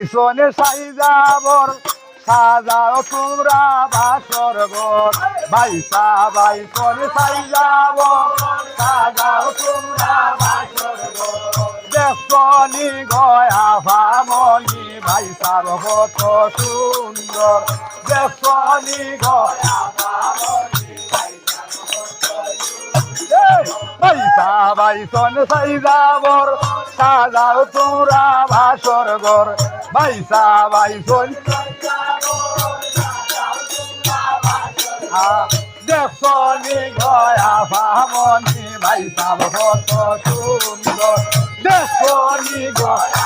পিছনে সাই যাবর সাজাও তোমরা বাসর ঘর বাইসা বাইসনে সাই যাব সাজাও তোমরা বাসর ঘর দেখনি গয়া ভামনি বাইসার কত সুন্দর। দেখনি গয়া বাইসন সাই যাবর সাজাও তোমরা ভাসর ঘর পয়সা বাইসন দেখনি গয়া ভামনি ভাইসা কত সুন্দর দেখনি গয়া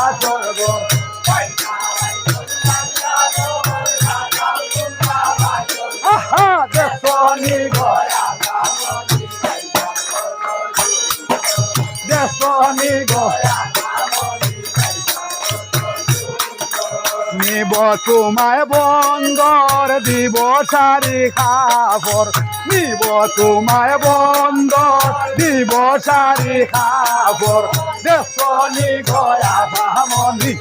নিব তোমায় বন্দর, দিব সারি খাবর নিব তোমায় বন্দর, দিব সারি খাবর দেখনি গয়া ভামনি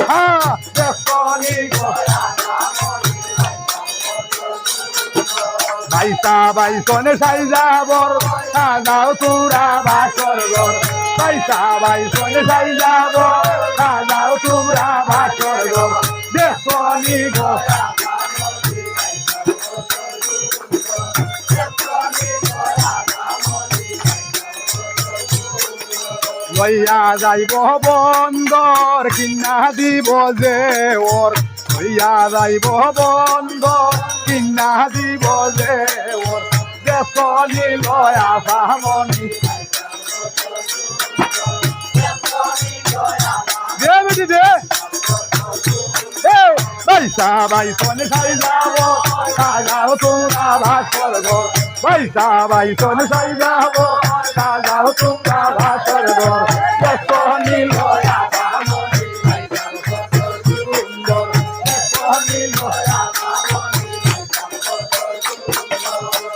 হ্যাঁ দেখনি গয়া বাইসা বাইসনে সাই যাবর সাজাও তোরা বাসর ঘর। বাইসা বাইসনে সাই যাবর সাজাও তোরা বাসর ঘর। দেখনি গো। লইয়া যাইব বন্দর, কিনা দিব যে ওর। লইয়া যাইব বন্দর কিনা দিব যে দেখনি লয়া সামনি দে বেটি দে পয়সা বাইসনে খাই যাব সাজাও তোমরা ভাসর ঘর পয়সা বাইসনে খাই যাব সাজাও তোমরা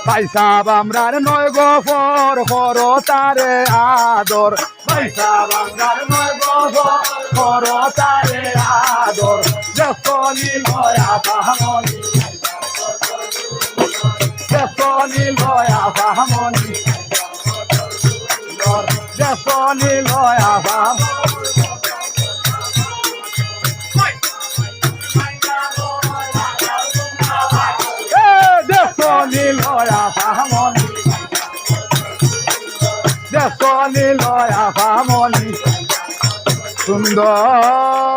পয়সা বামরার নয় গফর কর তারে আদর। পয়সা বামরার নয় গফর কর তারে আদর। দেখনি লয়া পাহমনি দেখনি লয়া পাহমনি দেখনি লয়া পাহমনি দেখনি লয়া পাহমনি দেখনি লয়া পাহমনি সুন্দর